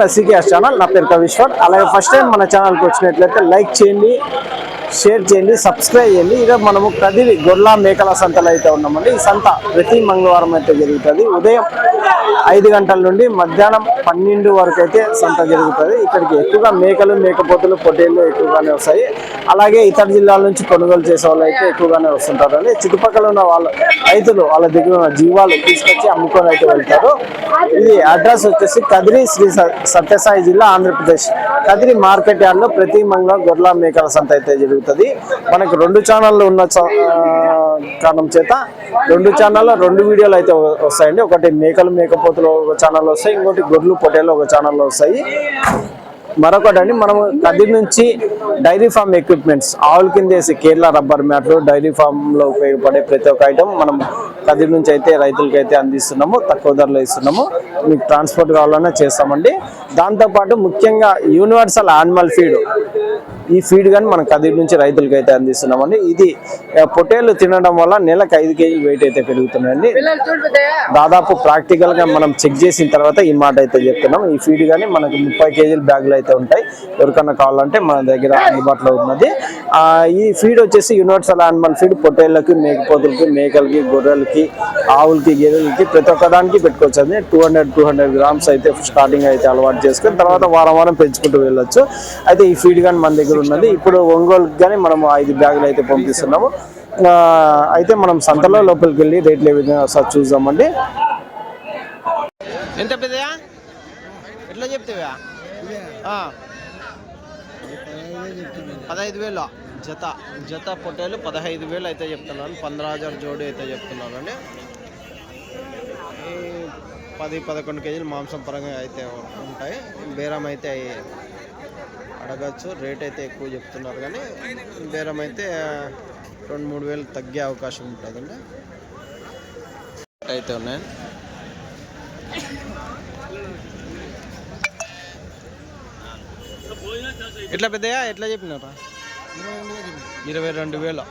నా CKS channel. నా పేరు కవిశ్వర్ అలాగే ఫస్ట్ టైం మన ఛానల్కి వచ్చినట్లయితే లైక్ చేయండి షేర్ చేయండి సబ్స్క్రైబ్ చేయండి. ఇక మనము కదిరి గొర్ల మేకల సంతలో అయితే ఉన్నామండి. ఈ సంత ప్రతి మంగళవారం అయితే జరుగుతుంది. ఉదయం ఐదు గంటల నుండి మధ్యాహ్నం పన్నెండు వరకు అయితే సంత జరుగుతుంది. ఇక్కడికి ఎక్కువగా మేకలు మేకపోతులు పొట్టేళ్ళు ఎక్కువగానే వస్తాయి. అలాగే ఇతర జిల్లాల నుంచి కొనుగోలు చేసే వాళ్ళు అయితే ఎక్కువగానే వస్తుంటారండి. చుట్టుపక్కల ఉన్న వాళ్ళ రైతులు వాళ్ళ దగ్గర ఉన్న జీవాలు తీసుకొచ్చి అమ్ముకొని అయితే వెళ్తారు. ఇది అడ్రస్ వచ్చేసి కదిరి శ్రీ సత్యసాయి జిల్లా ఆంధ్రప్రదేశ్. కదిరి మార్కెట్ యార్డ్లో ప్రతి మంగళం గొర్రెల మేకల సంత అయితే జరుగుతుంది. మనకు రెండు ఛానళ్ళు ఉన్న కారణం చేత రెండు ఛానల్లో రెండు వీడియోలు అయితే వస్తాయండి. ఒకటి మేకలు మేకపోతులు ఒక ఛానల్ వస్తాయి ఇంకోటి గొర్రెలు పొట్టేలు ఒక ఛానల్లో వస్తాయి. మరొకటి అండి మనము కదిరి నుంచి డైరీ ఫామ్ ఎక్విప్మెంట్స్ ఆవుల కింద వేసి కేరళ రబ్బర్ మ్యాట్లు డైరీ ఫామ్లో ఉపయోగపడే ప్రతి ఒక్క ఐటమ్ మనం కదిరి నుంచి అయితే రైతులకి అయితే అందిస్తున్నాము తక్కువ ధరలో ఇస్తున్నాము. మీకు ట్రాన్స్పోర్ట్ కావాలన్నా చేస్తామండి. దాంతోపాటు ముఖ్యంగా యూనివర్సల్ యానిమల్ ఫీడ్ ఈ ఫీడ్ కానీ మనం కదిరి నుంచి రైతులకి అయితే అందిస్తున్నామండి. ఇది పొట్టేళ్ళు తినడం వల్ల నెలకు ఐదు కేజీలు వెయిట్ అయితే పెరుగుతున్నాయండి. దాదాపు ప్రాక్టికల్గా మనం చెక్ చేసిన తర్వాత ఈ మాట అయితే చెప్తున్నాం. ఈ ఫీడ్ కానీ మనకు ముప్పై కేజీల బ్యాగులు అయితే ఉంటాయి. ఎవరికన్నా కావాలంటే మన దగ్గర అందుబాటులో ఉన్నది. ఆ ఈ ఫీడ్ వచ్చేసి యూనివర్సల్ యానిమల్ ఫీడ్ పొట్టేళ్ళకి మేకపోతులకి మేకలకి గొర్రెలకి ఆవులకి గేదెలకి ప్రతి ఒక్క దానికి పెట్టుకోవచ్చు అది two hundred two hundred grams అయితే స్టార్టింగ్ అయితే అలవాటు చేసుకొని తర్వాత వారం వారం పెంచుకుంటూ వెళ్ళొచ్చు. అయితే ఈ ఫీడ్ కానీ మన దగ్గర ఉన్నది. ఇప్పుడు ఒంగోలుకి కానీ మనం ఐదు బ్యాగులు అయితే పంపిస్తున్నాము. ఆ, అయితే మనం సంతలో లోపలికి వెళ్ళి రేట్లు ఏ విధంగా ఒకసారి చూద్దామండి. ఎంత పెద్దయా ఎట్లా చెప్తావా పదహైదు వేలు. జత జత పొట్టేలు పదహైదు వేలు అయితే చెప్తున్నాను. పంద్రా హజార్ జోడి అయితే చెప్తున్నాను అండి ఈ పది పదకొండు కేజీలు మాంసం పరంగా అయితే ఉంటాయి. బేరం అయితే అడగచ్చు. రేట్ అయితే ఎక్కువ చెప్తున్నారు కానీ బేరం అయితే రెండు మూడు వేలు తగ్గే అవకాశం ఉంటుందండి. అయితే ఉన్నాయి. ఎట్లా పెద్దయా ఎట్లా చెప్పినారా? ఇరవై రెండు వేలు.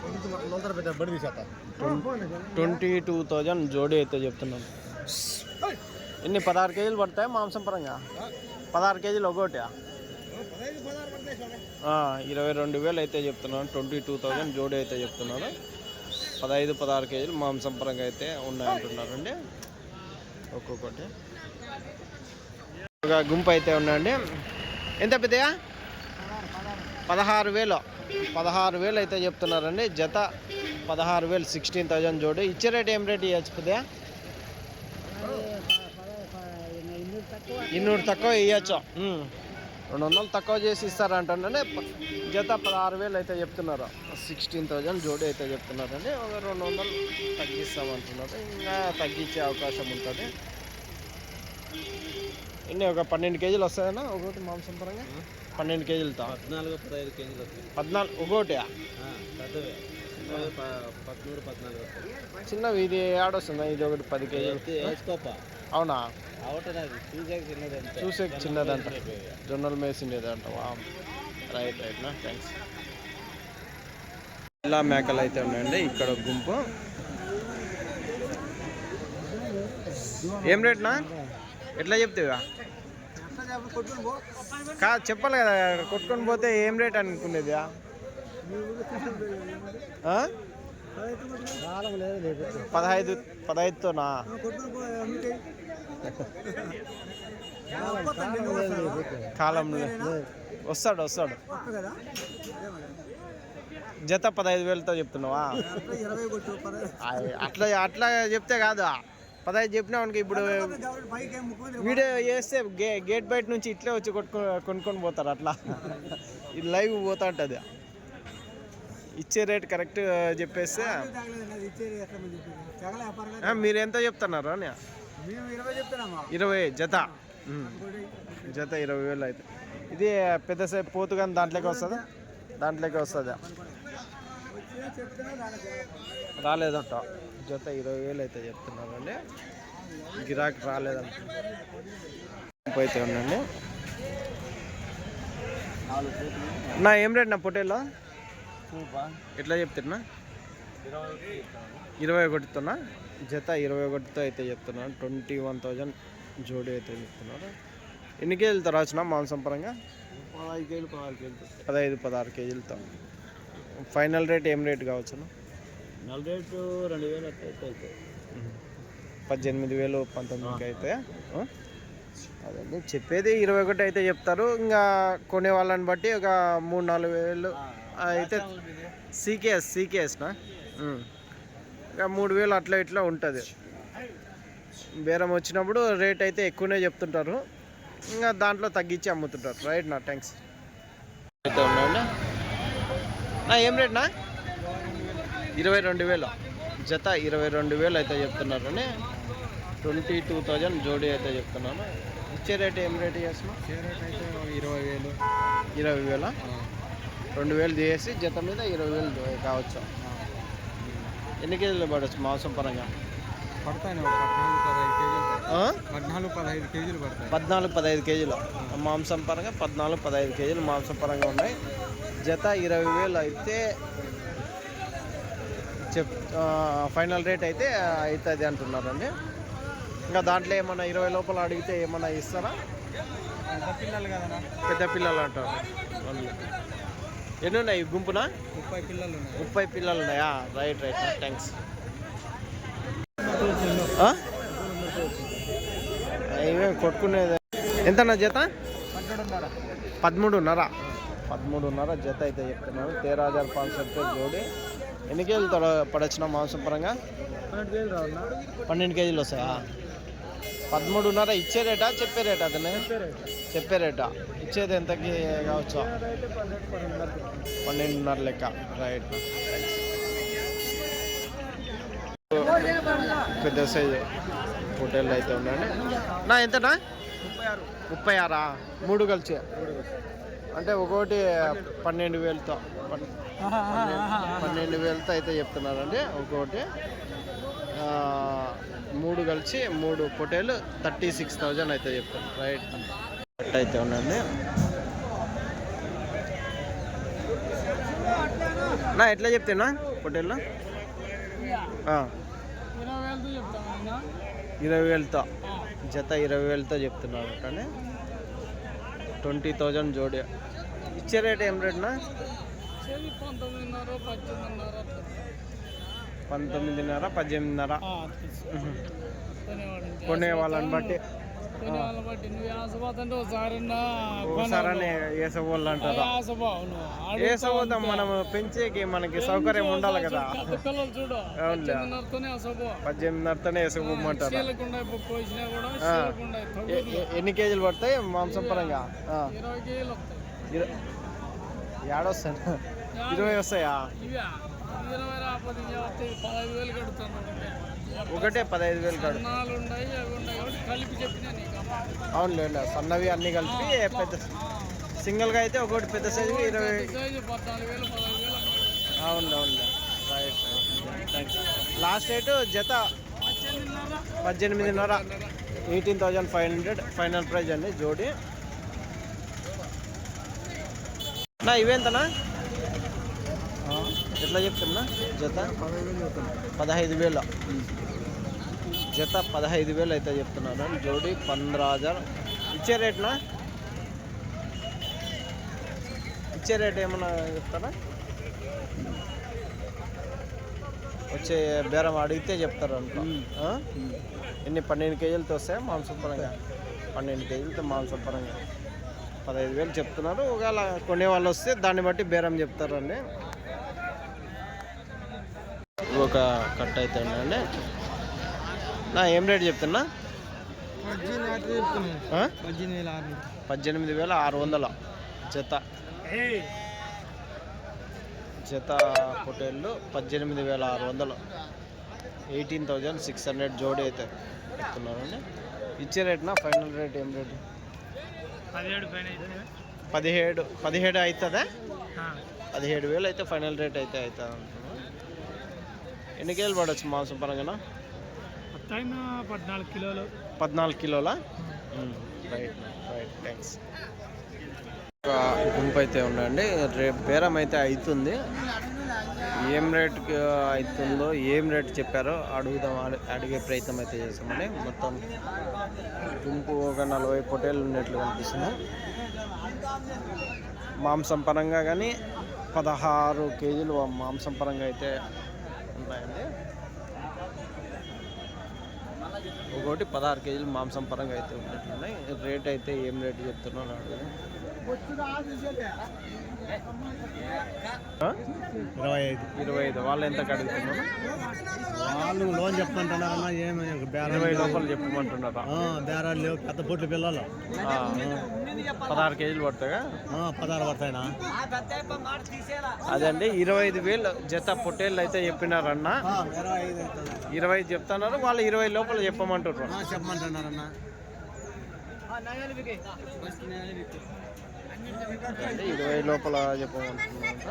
ట్వంటీ టూ థౌజండ్ జోడీ అయితే చెప్తున్నాను ఎన్ని పదహారు కేజీలు పడతాయి మాంసం పరంగా? పదహారు కేజీలు ఒకటి ఇరవై రెండు వేలు అయితే చెప్తున్నాను ట్వంటీ టూ థౌజండ్ జోడీ అయితే చెప్తున్నాను పదహైదు పదహారు కేజీలు మాంసం పరంగా అయితే ఉన్నాయంటున్నారండి ఒక్కొక్కటి ఒక గుంపు అయితే ఉన్నాయండి ఎంత పెద్దయా పదహారు వేలు పదహారు వేలు అయితే చెప్తున్నారండి జత పదహారు వేలు సిక్స్టీన్ థౌజండ్ జోడి ఇచ్చే రేట్ ఏం రేట్ ఇవ్వచ్చు పెద్దయా ఇన్నూరు తక్కువ ఇవ్వచ్చు రెండు వందలు తక్కువ చేసి ఇస్తారంటే జత పదహారు వేలు అయితే చెప్తున్నారు. సిక్స్టీన్ థౌజండ్ జోడి అయితే చెప్తున్నారండి. ఒక రెండు వందలు తగ్గిస్తామంటున్నారు. ఇంకా తగ్గించే అవకాశం ఉంటుంది. ఎన్ని ఒక పన్నెండు కేజీలు వస్తాయన్నా? ఒకటి మాంసం పరంగా? పన్నెండు కేజీలతో? పద్నాలుగు పదహైదు కేజీలు వస్తాయి. పద్నాలుగు ఒకటి పదమూడు పద్నాలుగు చిన్నవి ఇది ఆడొస్తుందా ఇది ఒకటి పది కేజీలు. అవునా? చూసే చిన్నదంట. జొన్నలు మేసిండేది అంట రైట్ రైట్ నా. థ్యాంక్స్ ఇలా మేకలు అయితే ఉన్నాయండి. ఇక్కడ గుంపు. ఏం రేట్నా ఎట్లా చెప్తావా కా చెప్పాలి కదా. కొట్టుకొని పోతే ఏం రేట్ అనుకునేది? పదహైదు పదహైదుతోనా? కాలం వస్తాడు వస్తాడు. జత పదహైదు వేలతో చెప్తున్నావా? అట్లా అట్లా చెప్తే కాదు. పదహైదు చెప్పినా మనకి ఇప్పుడు వీడియో చేస్తే గే గేట్ బయట నుంచి ఇట్లే వచ్చి కొట్టుకొని కొనుక్కొని పోతారు అట్లా. ఇది లైవ్ పోతా ఉంటుంది. ఇచ్చే రేట్ కరెక్ట్ చెప్పేస్తే. మీరు ఎంత చెప్తున్నారు అని ఇరవై జత. జత ఇరవై వేలు అయితే. ఇది పెద్ద సైజ్ పోతు కానీ దాంట్లోకి వస్తుందా? దాంట్లోకి వస్తుందా? రాలేదంట. జత ఇరవై వేలు అయితే చెప్తున్నారండి గిరాకీ రాలేదంట. అయితే ఉండండి. నా ఏం రేట్ నా పొటేలో ఎట్లా చెప్తున్నా? ఇరవై ఒకటితోనా? జత ఇరవై ఒకటితో అయితే చెప్తున్నాను ట్వంటీ వన్ థౌజండ్ జోడీ అయితే చెప్తున్నారు. ఎన్ని కేజీలతో రాసిన మాంసం పరంగా? పదహైదు కేజీలు పదహారు కేజీలు. పదహైదు పదహారు కేజీలతో. ఫైనల్ రేట్ ఏం రేట్ కావచ్చును? నెల రేటు రెండు వేలు అయితే పద్దెనిమిది వేలు పంతొమ్మిదికి అయితే? అదండి. చెప్పేది ఇరవై ఒకటి అయితే చెప్తారు. ఇంకా కొనే వాళ్ళని బట్టి ఒక మూడు నాలుగు వేలు అయితే సీకేఎస్ సీకేఎస్నా ఇక మూడు వేలు అట్లా ఇట్లా ఉంటుంది. బేరం వచ్చినప్పుడు రేట్ అయితే ఎక్కువనే చెప్తుంటారు. ఇంకా దాంట్లో తగ్గించి అమ్ముతుంటారు. రైట్ నా? థ్యాంక్స్ అయితే ఉన్నాయండి ఏం రేట్నా ఇరవై రెండు వేలు. జత ఇరవై రెండు వేలు అయితే చెప్తున్నారని ట్వంటీ టూ థౌజండ్ జోడీ అయితే చెప్తున్నాను. ఇచ్చే రేట్ ఏం రేట్ చేస్తున్నా రేట్ అయితే ఇరవై వేలు. ఇరవై వేల? రెండు వేలు చేసి జత మీద ఇరవై వేలు కావచ్చు. ఎన్ని కేజీలు పడవచ్చు మాంసం పరంగా? పడతాయి పద్నాలుగు పదహైదు కేజీలు పడతాయి. పద్నాలుగు పదహైదు కేజీలు మాంసం పరంగా పద్నాలుగు పదహైదు కేజీలు మాంసం పరంగా ఉన్నాయి. జత ఇరవై వేలు అయితే చెప్ ఫైనల్ రేట్ అయితే అవుతుంది అంటున్నారండి. ఇంకా దాంట్లో ఏమన్నా ఇరవై లోపల అడిగితే ఏమన్నా ఇస్తారా? పెద్ద పిల్లలు కదనా పెద్ద పిల్లలు అంటారు. ఎన్ని ఉన్నాయి గుంపున? ముప్పై పిల్లలు ఉన్నాయి ముప్పై పిల్లలు ఉన్నాయా రైట్ రైట్. థ్యాంక్స్ ఇవే కొట్టుకునేది. ఎంతన్నా జత? పదమూడున్నర. పదమూడున్నర. జత అయితే చెప్తున్నారు. తేరా హజార్ పాంచ్ రూపాయలు జోడి. ఎన్ని కేజీలు తొడ పడొచ్చిన మాంసం పరంగా? పన్నెండు కేజీలు వస్తాయా? పదమూడున్నర ఇచ్చే రేటా చెప్పే రేటా అతను? చెప్పే రేటా ఇచ్చేది ఎంతకి కావచ్చు? పన్నెండున్నర లెక్క. రైట్ పెద్ద సైజు హోటల్ అయితే ఉండండి నా ఎంతనా? ముప్పై ఆరా. మూడు కలిసి. అంటే ఒకటి పన్నెండు వేలతో. పన్నెండు వేలతో అయితే చెప్తున్నారండి. ఒకటి మూడు కలిసి మూడు పొటేలు థర్టీ సిక్స్ థౌజండ్ అయితే చెప్తాను రైట్ కట్ అయితే ఉండండి. నా ఎట్లా చెప్తున్నా పొటేల్లో ఆ, ఇరవై వేలతో జత ఇరవై వేలతో చెప్తున్నారు కానీ ట్వంటీ థౌజండ్ జోడి. ఇచ్చే రేట్ ఏం రేట్నా? పంతొమ్మిదిన్నర పద్దెనిమిదిన్నర. కొనే వాళ్ళని బట్టి. వేసవాళ్ళు అంటారు మనం పెంచేకి మనకి సౌకర్యం ఉండాలి కదా. పద్దెనిమిదిన్నరతోనే ఎ- ఎన్ని కేజీలు పడతాయి మాంసం పరంగా? ఏడొస్తాయి ఇరవై వస్తాయా. ఇరవై రాకపోతే ఇంకా వస్తాయి పదహైదు వేలు కడుతున్నాను ఒకటే పదహైదు వేలు కాదు నాలుగు ఉన్నాయి అవి ఉన్నాయి కాబట్టి కలిపి చెప్పినా నీకు. అవునులేండి సన్నవి అన్ని కలిపి పెద్ద సింగిల్గా అయితే ఒకటి పెద్ద సైజు ఇరవై సైజు పద్నాలుగు వేలు పదహైదు వేలు అమ్ముతాడు. అవును అవునులే. Right right thanks last rate జత. పద్దెనిమిదిన్నర. పద్దెనిమిదిన్నర. Eighteen thousand five hundred final price అండి జోడి. నా ఇవేంతనా ఎట్లా చెప్తున్నా? జత? పదహైదు వేలు. జత పదహైదు వేలు అయితే చెప్తున్నారు. జోడి పంద్రా హజార్ ఇచ్చే రేట్నా? ఇచ్చే రేట్ ఏమన్నా చెప్తారా? వచ్చే బేరం అడిగితే చెప్తారు అనుకో. ఆ? ఎన్ని పన్నెండు కేజీలతో వస్తాయి మాంసం పరంగా పన్నెండు కేజీలతో మాంసం పరంగా పదహైదు వేలు చెప్తున్నారు. ఒకవేళ కొనే వాళ్ళు వస్తే దాన్ని బట్టి బేరం చెప్తారండి. ఒక కట్ అయితే ఉండండి నా ఏం రేట్ చెప్తున్నా? పద్దెనిమిది వేల ఆరు వందల. జత. జత పొటేళ్ళు పద్దెనిమిది వేల ఆరు వందలు. ఎయిటీన్ థౌజండ్ సిక్స్ హండ్రెడ్ జోడి అయితే చెప్తున్నారండి ఇచ్చే రేట్నా ఫైనల్ రేట్ ఏం రేటు? పదిహేడు పదిహేడు అవుతుందా పదిహేడు వేలు అయితే ఫైనల్ రేట్ అయితే అవుతుంది ఎన్ని కేజీలు పడవచ్చు మాంసం పరంగా పద్నాలుగు కిలోలు. పద్నాలుగు కిలోలా? రైట్ రైట్ థ్యాంక్స్ గుంపు అయితే ఉండండి. రేపు బేరం అయితే అవుతుంది ఏం రేట్ అవుతుందో ఏం రేట్ చెప్పారో అడుగుదాం అడి- అడిగే ప్రయత్నం అయితే చేస్తామండి. మొత్తం గుంపు ఒక నలభై పొటేలు ఉన్నట్లు కనిపిస్తుంది. మాంసం పరంగా కానీ పదహారు కేజీలు మాంసం పరంగా అయితే ఉంటాయండి. ఒకటి పదహారు కేజీలు మాంసం పరంగా అయితే ఉన్నట్టున్నాయి రేట్ అయితే ఏం రేట్ చెప్తున్నాను ఇరవై ఐదు. ఇరవై ఐదు. వాళ్ళు ఎంత అడుగుతున్నారు వాళ్ళు లోన్ చెప్పమంటున్నారన్నా ఏమి ఇరవై లోపల చెప్పమంటున్నారా? బేరాలు లేవు పెద్ద పొట్లు పిల్లలు. ఆ, పదహారు కేజీలు పడతాగా ఆ, పదహారు పడతాయినా? అదండి ఇరవై ఐదు వేలు జత పొట్టేళ్ళు అయితే చెప్పినారన్న. ఇరవై ఐదు చెప్తున్నారు వాళ్ళు ఇరవై లోపల చెప్పమంటారు ఆ, చెప్పమంటున్నారన్నా. ఇరవై లోపల చెప్పమంటున్నారంట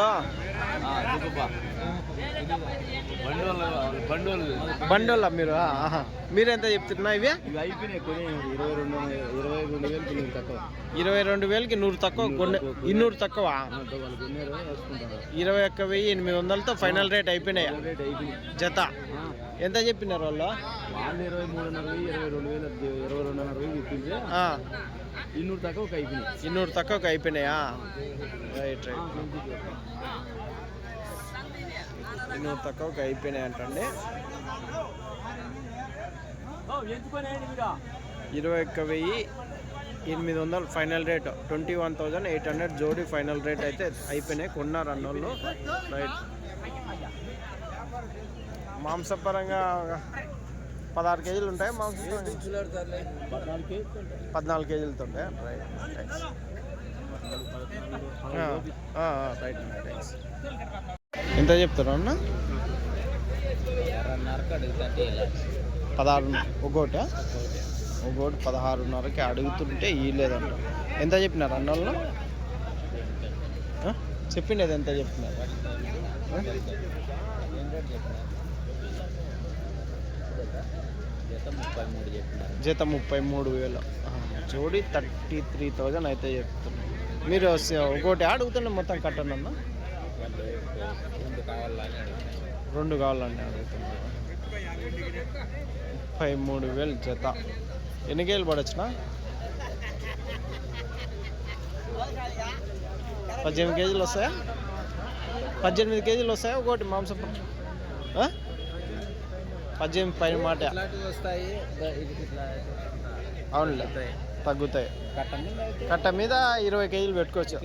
ఆ, బండోళ్ళ మీరు. మీరు ఎంత చెప్తున్నా ఇవి? ఇరవై రెండు వేలకి నూరు తక్కువ. కొన్ని ఇన్నూరు తక్కువ. ఇరవై ఒక్క వెయ్యి ఎనిమిది వందలతో ఫైనల్ రేట్ అయిపోయినాయి? జత. ఎంత చెప్పినారు వాళ్ళు? ఇన్నూరు తక్కువ ఒక అయిపోయినాయి. ఇన్నూరు తక్కువకి అయిపోయినాయా? రైట్ రైట్ ఇన్నూరు తక్కువకి అయిపోయినాయి అంటండి. ఇరవై ఒక్క వెయ్యి ఎనిమిది వందలు final rate. Twenty one thousand eight hundred జోడీ ఫైనల్ రేట్ అయితే అయిపోయినాయి కొన్నారు అన్నోళ్ళు. రైట్. మాంసపరంగా పదహారు కేజీలు ఉంటాయి మాంసం పద్నాలుగు కేజీలతో ఉంటాయి రైట్. థ్యాంక్స్ రైట్ థ్యాంక్స్ ఎంత చెప్తారు అన్న? పదహారు ఒక్కోట? ఒక్కోటి పదహారున్నరకి అడుగుతుంటే ఇవ్వలేదంట ఎంత చెప్పినారు అన్న వాళ్ళు చెప్పిండేది ఎంత చెప్పినారు? జత ముప్పై మూడు వేలు. జోడి థర్టీ త్రీ థౌజండ్ అయితే చెప్తున్నారు మీరు ఒకటి అడుగుతుండే మొత్తం కట్టండి అన్న రెండు కావాలండి అడుగుతున్నారు ముప్పై మూడు వేలు జత. ఎన్ని కేజీలు పడొచ్చునా? పద్దెనిమిది కేజీలు వస్తాయా? పద్దెనిమిది కేజీలు వస్తాయా? ఒకటి మాంసం? పద్దెనిమిది పైన మాట. అవునులే. తగ్గుతాయి. కట్ట మీద ఇరవై కేజీలు పెట్టుకోవచ్చు?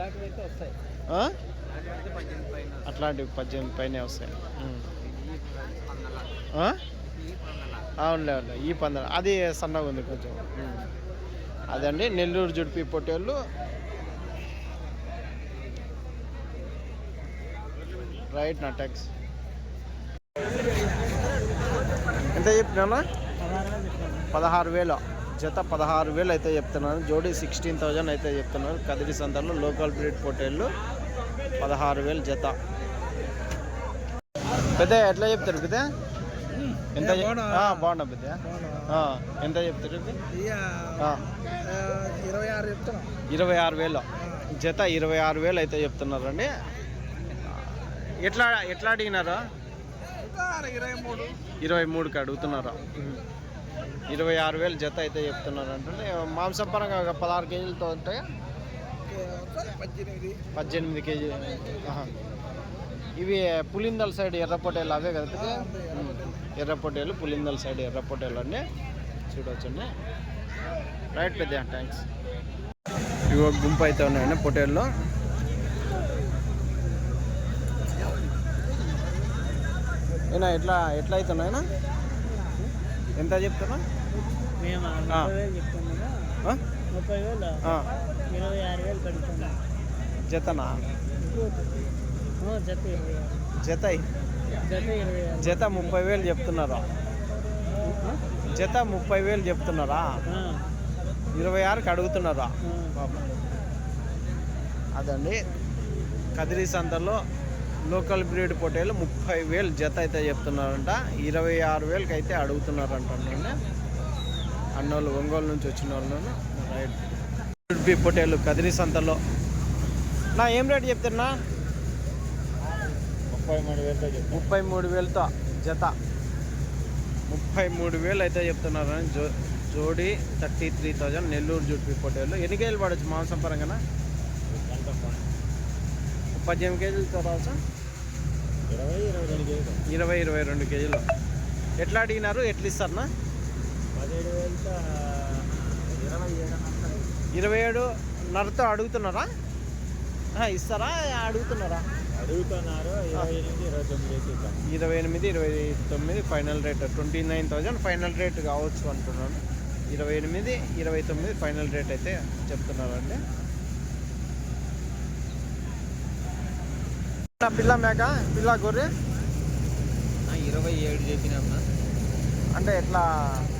అట్లాంటివి పద్దెనిమిది పైనే వస్తాయి? అవునులే అవునులే ఈ పందెం అది సన్నగా ఉంది కొంచెం. అదండి నెల్లూరు జుడిపి పొట్టేళ్ళు. రైట్ నా ట్యాక్స్ ఎంత చెప్పినా పదహారు వేలు. జత పదహారు వేలు అయితే చెప్తున్నాను. జోడీ సిక్స్టీన్ థౌజండ్ అయితే చెప్తున్నారు. కదిరి సంతలో లోకల్ బ్రీడ్ పొట్టేళ్ళు. పదహారు వేలు జత. పెద్ద ఎట్లా చెప్తారు పెద్ద? ఎంత బాగున్నా? పెద్ద. ఎంత చెప్తారు ఇరవై ఆరు ఇరవై ఆరు వేలు. జత ఇరవై ఆరు వేలు అయితే చెప్తున్నారండి. ఎట్లా ఎట్లా అడిగినారు? ఇరవై మూడు. ఇరవై మూడుకి అడుగుతున్నారు? ఇరవై ఆరు వేలు జత అయితే చెప్తున్నారు అంటే మాంసం పరంగా ఒక పదహారు కేజీలతో ఉంటాయి పద్దెనిమిది. కేజీ. ఇవి పులిందల్ సైడ్ ఎర్రపొటేలు అవే కదా? పెద్ద? ఉమ్. ఎర్రపొటేలు పులిందల్ సైడ్ ఎర్రపొటేలు అన్నీ చూడవచ్చండి రైట్ పెద్ద థ్యాంక్స్ ఇవి ఒక గుంపు అయితే ఉన్నాయండి పొటేల్లో ఏనా ఎట్లా ఎట్లా అవుతున్నాయినా ఎంత చెప్తున్నా. ముప్పై వేలు ఇరవై ఆరు వేలు జతనా? జత ఇరవై జత జత ఇరవై ఆరు. జత ముప్పై వేలు చెప్తున్నారా? జత ముప్పై వేలు చెప్తున్నారా? ఇరవై ఆరుకి అడుగుతున్నారా. అదండి. కదిరి సంతలో లోకల్ బ్రీడ్ పొటేలు ముప్పై వేలు జత అయితే చెప్తున్నారంట. ఇరవై ఆరు వేలకి అయితే అడుగుతున్నారంట అండి. అన్నోళ్ళు ఒంగోలు నుంచి వచ్చిన వాళ్ళు రైట్. బి పొటేలు కదిరి సంతలో నా ఏం రేట్ చెప్తున్నా? ముప్పై మూడు వేలతో ముప్పై మూడు వేలతో జత. ముప్పై మూడు వేలు అయితే చెప్తున్నారు? జో జోడి థర్టీ త్రీ థౌజండ్ నెల్లూరు జుట్టు పొటేలు ఎన్ని కేజీలు పడవచ్చు మాంసం పరంగా పద్దెనిమిది కేజీలతో రావచ్చు? ఇరవై ఇరవై రెండు కేజీలు. ఇరవై ఇరవై రెండు కేజీలు ఎట్లా అడిగినారు? ఎట్లా ఇస్తారన్నా? పదిహేడు వేలతో ఇరవై ఏడు ఇరవై ఏడు నరతో అడుగుతున్నారా? ఇస్తారా? అడుగుతున్నారా? అడుగుతున్నారు. ఇరవై ఎనిమిది ఇరవై తొమ్మిది final rate twenty nine thousand. Final rate కావచ్చు అంటున్నాను. ఇరవై ఎనిమిది ఇరవై తొమ్మిది ఫైనల్ రేట్ అయితే చెప్తున్నారండి. పిల్ల మేక పిల్ల గొర్రె? ఇరవై ఏడు చెప్పినామా అంటే ఎట్లా?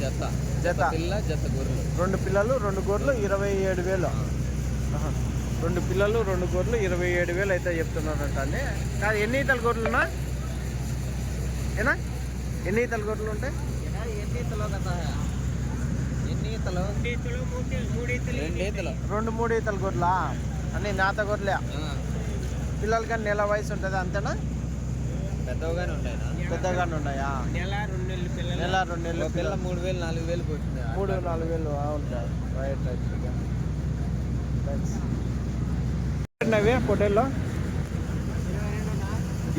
జత జత పిల్ల జత గొర్రెలు. రెండు పిల్లలు రెండు గొర్రెలు ఇరవై ఏడు వేలు. రెండు పిల్లలు రెండు గొర్రెలు ఇరవై ఏడు వేలు అయితే చెప్తున్నారంట అండి. కాదు ఎన్ని ఈతల గొర్రెలున్నా ఏనా? ఎన్ని ఈతల గొర్రెలు ఉంటాయి రెండు మూడు ఈతల గొర్రెలా? అన్ని నాత గొర్రెలే. పిల్లలకి నెల వయసు ఉంటుంది అంతేనా? పెద్దగానే ఉన్నాయా? నెల రెండు నెలలు పిల్లలు. నెల రెండు నెలలు పిల్ల మూడు వేలు నాలుగు వేలు పోతుంది మూడు నాలుగు వేలు ఉంటాయి. రైట్ రైట్ పొటేల్లో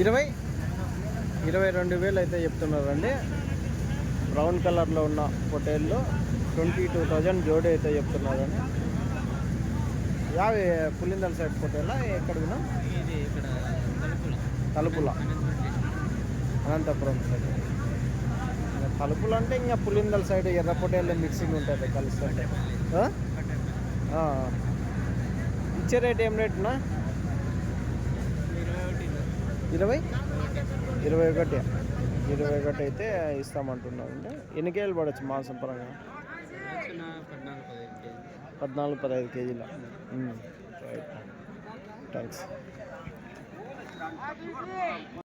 ఇరవై? ఇరవై రెండు వేలు అయితే చెప్తున్నారండి. బ్రౌన్ కలర్లో ఉన్న పొటేళ్ళు ట్వంటీ టూ థౌజండ్ జోడి అయితే చెప్తున్నారండి. యావి పులిందల సైడ్ పొటేలా ఎక్కడ తలుపులు. తలుపుల. అనంతపురం సైడ్ తలుపులు అంటే ఇంకా పులిందల సైడ్ ఎర్ర పొటేళ్ళ మిక్సింగ్ ఉంటుంది? ఆ. ఇచ్చే రేట్ ఏం రేటునా ఇరవై? ఇరవై ఒకటి. ఇరవై ఒకటి అయితే ఇస్తామంటున్నారు అంటే ఎన్ని కేజీలు పడవచ్చు మాంసం పరంగా? పద్నాలుగు పదహైదు కేజీల? Right thanks